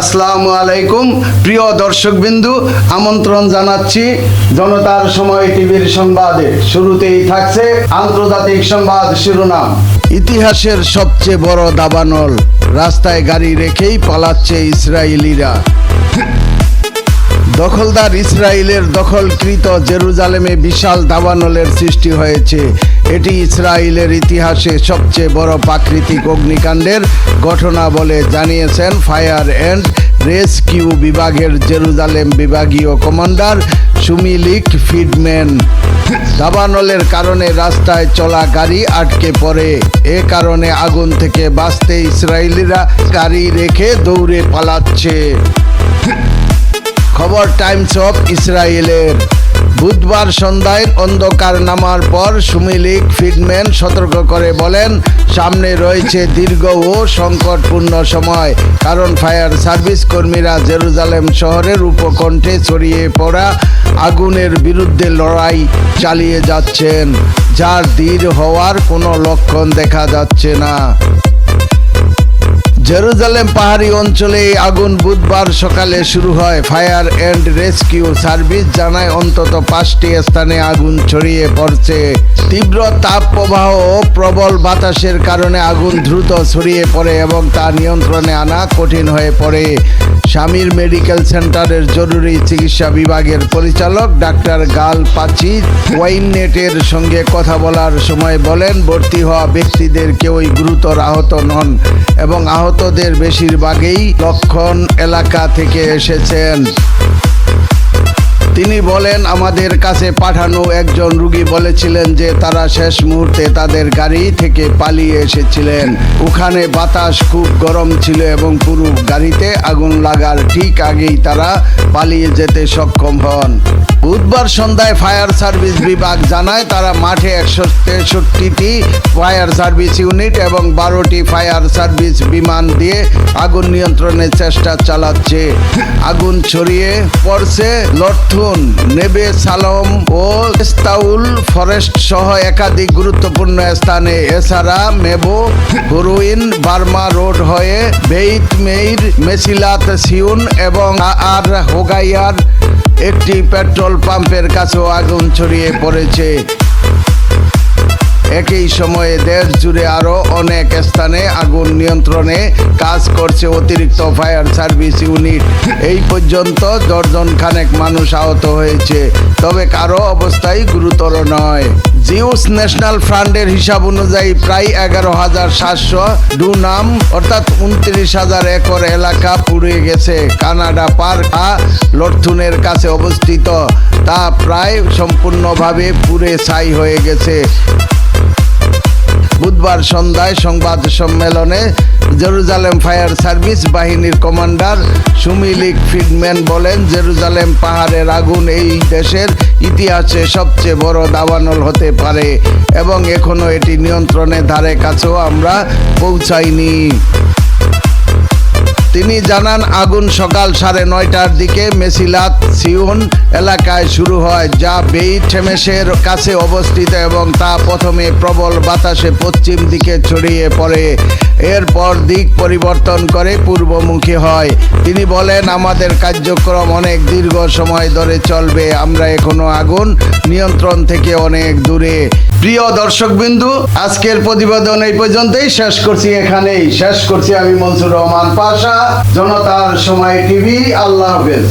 আসসালামু আলাইকুম। প্রিয় দর্শকবিন্দু, আমন্ত্রণ জানাচ্ছি জনতার সময় টিভির সংবাদে। শুরুতেই থাকছে আন্তর্জাতিক সংবাদ শিরোনাম। ইতিহাসের সবচেয়ে বড় দাবানল, রাস্তায় গাড়ি রেখেই পালাচ্ছে ইসরায়েলিরা। দখলদার ইসরায়েলের দখলকৃত জেরুজালেমে বিশাল দাবানলের সৃষ্টি হয়েছে। এটি ইসরায়েলের ইতিহাসে সবচেয়ে বড় প্রাকৃতিক অগ্নিকাণ্ডের ঘটনা বলে জানিয়েছেন ফায়ার অ্যান্ড রেস্কিউ বিভাগের জেরুজালেম বিভাগীয় কমান্ডার সুমিলিক ফিডম্যান। দাবানলের কারণে রাস্তায় চলা গাড়ি আটকে পড়ে। এ কারণে আগুন থেকে বাঁচতে ইসরায়েলিরা গাড়ি রেখে দৌড়ে পালাচ্ছে। খবর টাইমস অফ ইসরায়েলের। বুধবার সন্ধ্যায় অন্ধকার নামার পর সুমিলিক ফিডম্যান সতর্ক করে বলেন, সামনে রয়েছে দীর্ঘ ও সংকটপূর্ণ সময়, কারণ ফায়ার সার্ভিস কর্মীরা জেরুজালেম শহরের উপকণ্ঠে ছড়িয়ে পড়া আগুনের বিরুদ্ধে লড়াই চালিয়ে যাচ্ছেন, যার দৃঢ় হওয়ার কোনো লক্ষণ দেখা যাচ্ছে না। জেরুজালেম পাহাড়ি অঞ্চলে আগুন বুধবার সকালে শুরু হয়। ফায়ার অ্যান্ড রেস্কিউ সার্ভিস জানায়, অন্তত পাঁচটি স্থানে আগুন ছড়িয়ে পড়ছে। তীব্র তাপ প্রবাহ ও প্রবল বাতাসের কারণে আগুন দ্রুত ছড়িয়ে পড়ে এবং তা নিয়ন্ত্রণে আনা কঠিন হয়ে পড়ে। স্বামীর মেডিকেল সেন্টারের জরুরি চিকিৎসা বিভাগের পরিচালক ডাক্তার গাল পাচি ওয়াইনেটের সঙ্গে কথা বলার সময় বলেন, ভর্তি হওয়া ব্যক্তিদের কেউই গুরুতর আহত নন এবং আহতদের বেশিরভাগেই লক্ষণ এলাকা থেকে এসেছেন। তিনি বলেন, আমাদের কাছে পাঠানো একজন রুগী বলেছিলেন যে তারা শেষ মুহূর্তে তাদের গাড়ি থেকে পালিয়ে এসেছিলেন। ওখানে বাতাস খুব গরম ছিল এবং পুরো গাড়িতে আগুন লাগার ঠিক আগেই তারা পালিয়ে যেতে সক্ষম হন। বুধবার সন্ধ্যায় ফায়ার সার্ভিস বিভাগ জানায়, তারা মাঠে একশো তেষট্টিটি ফায়ার সার্ভিস ইউনিট এবং বারোটি ফায়ার সার্ভিস বিমান দিয়ে আগুন নিয়ন্ত্রণের চেষ্টা চালাচ্ছে। আগুন ছড়িয়ে পড়ছে লটথুন নেবে সালম ও ইস্তাউল ফরেস্ট সহ একাধিক গুরুত্বপূর্ণ স্থানে। এছাড়া মেবো হুরুইন বার্মা রোড হয়ে বেইত মেইর, মেসিলাত সিউন এবং আর হোগাইয়ার একটি পেট্রোল পাম্পের কাছেও আগুন ছড়িয়ে পড়েছে। একই সময়ে দেশ জুড়ে আরও অনেক স্থানে আগুন নিয়ন্ত্রণে কাজ করছে অতিরিক্ত ফায়ার সার্ভিস ইউনিট। এই পর্যন্ত দর্জন খানেক মানুষ আহত হয়েছে, তবে কারও অবস্থাই গুরুতর নয়। জিউস ন্যাশনাল ফ্রান্ডের হিসাব অনুযায়ী প্রায় এগারো হাজার সাতশো ডুনাম, অর্থাৎ উনত্রিশ হাজার একর এলাকা পুড়ে গেছে। কানাডা পার্ক লর্থুনের কাছে অবস্থিত, তা প্রায় সম্পূর্ণভাবে পুড়ে ছাই হয়ে গেছে। বুধবার সন্ধ্যায় সংবাদ সম্মেলনে জেরুজালেম ফায়ার সার্ভিস বাহিনীর কমান্ডার সুমিলিক ফিডম্যান বলেন, জেরুজালেম পাহাড়ের আগুন এই দেশের ইতিহাসে সবচেয়ে বড় দাবানল হতে পারে এবং এখনও এটি নিয়ন্ত্রণের ধারে কাছেও আমরা পৌঁছাইনি। জানান, আগুন সকাল সাড়ে নয়টার দিকে মেসিলাত সিউন এলাকায় শুরু হয়, যা বেইঠেমেসের কাছে অবস্থিত এবং তা প্রথমে প্রবল বাতাসে পশ্চিম দিকে ছড়িয়ে পড়ে। এরপর দিক পরিবর্তন করে পূর্বমুখী হয়। তিনি বলেন, আমাদের কার্যক্রম অনেক দীর্ঘ সময় ধরে চলবে, আমরা এখনও আগুন নিয়ন্ত্রণ থেকে অনেক দূরে। প্রিয় দর্শকবিন্দু, আজকের প্রতিবেদন এই পর্যন্তই। শেষ করছি এখানেই। শেষ করছি আমি মনসুর রহমান পাশা। জনতার সময় টিভি আল্লাহ হাফেজ।